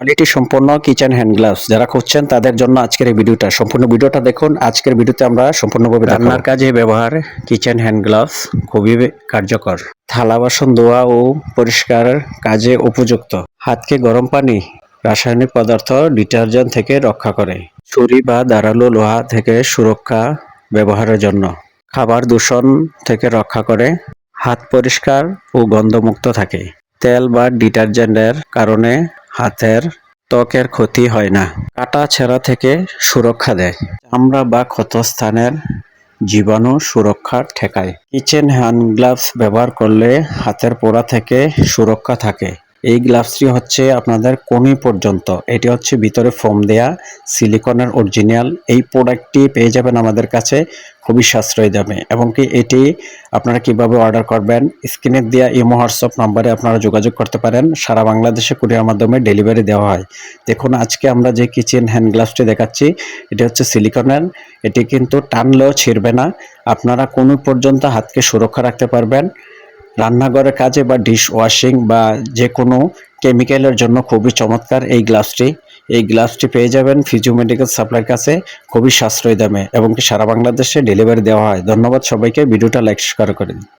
Quality সম্পন্ন kitchen hand gloves যারা খুঁজছেন তাদের জন্য আজকের এই ভিডিওটা। সম্পূর্ণ ভিডিওটা দেখুন। আজকের ভিডিওতে আমরা সম্পূর্ণভাবে রান্নার কাজে ব্যবহার কিচেন হ্যান্ড গ্লাভস খুবই কার্যকর। থালা বাসন ধোয়া ও পরিষ্কার কাজে উপযুক্ত। হাতকে গরম পানি রাসায়নিক পদার্থ ডিটারজেন্ট থেকে রক্ষা করে। ছুরি বা ধারালো লোহা থেকে সুরক্ষা ব্যবহারের জন্য। খাবার দূষণ থেকে রক্ষা করে। হাত পরিষ্কার ও গন্ধমুক্ত থাকে। তেল বা ডিটারজেন্টের কারণে হাতের ত্বকের ক্ষতি হয় না। কাটা ছেঁড়া থেকে সুরক্ষা দেয়। চামড়া বা ক্ষতস্থানের জীবাণু সুরক্ষা ঠেকায়। কিচেন হ্যান্ড গ্লাভস ব্যবহার করলে হাতের পোড়া থেকে সুরক্ষা থাকে। এই গ্লাভসটি হচ্ছে আপনাদের কোনি পর্যন্ত। এটি হচ্ছে ভিতরে ফোম দেয়া সিলিকনের অরিজিনাল। এই প্রোডাক্টটি পেয়ে যাবেন আমাদের কাছে খুবই সাশ্রয়ী দামে। এবং কি এটি আপনারা কীভাবে অর্ডার করবেন, স্ক্রিনে দেওয়া ইমো, হোয়াটসঅ্যাপ নম্বরে আপনারা যোগাযোগ করতে পারেন। সারা বাংলাদেশে কুরিয়ার মাধ্যমে ডেলিভারি দেওয়া হয়। দেখুন, আজকে আমরা যে কিচেন হ্যান্ড গ্লাভসটি দেখাচ্ছি, এটি হচ্ছে সিলিকনের। এটি কিন্তু টানলেও ছিঁড়বে না। আপনারা কোনো পর্যন্ত হাতকে সুরক্ষা রাখতে পারবেন। রান্নাঘরের কাজে বা ডিশ ওয়াশিং বা যে কোনো কেমিক্যালের জন্য খুবই চমৎকার এই গ্লাসটি এই গ্লাসটি পেয়ে যাবেন ফিজিও মেডিকেল সাপ্লাইয়ের কাছে। খুবই সাশ্রয়ী দামে এবং সারা বাংলাদেশে ডেলিভারি দেওয়া হয়। ধন্যবাদ সবাইকে। ভিডিওটা লাইক শেয়ার করে দিন।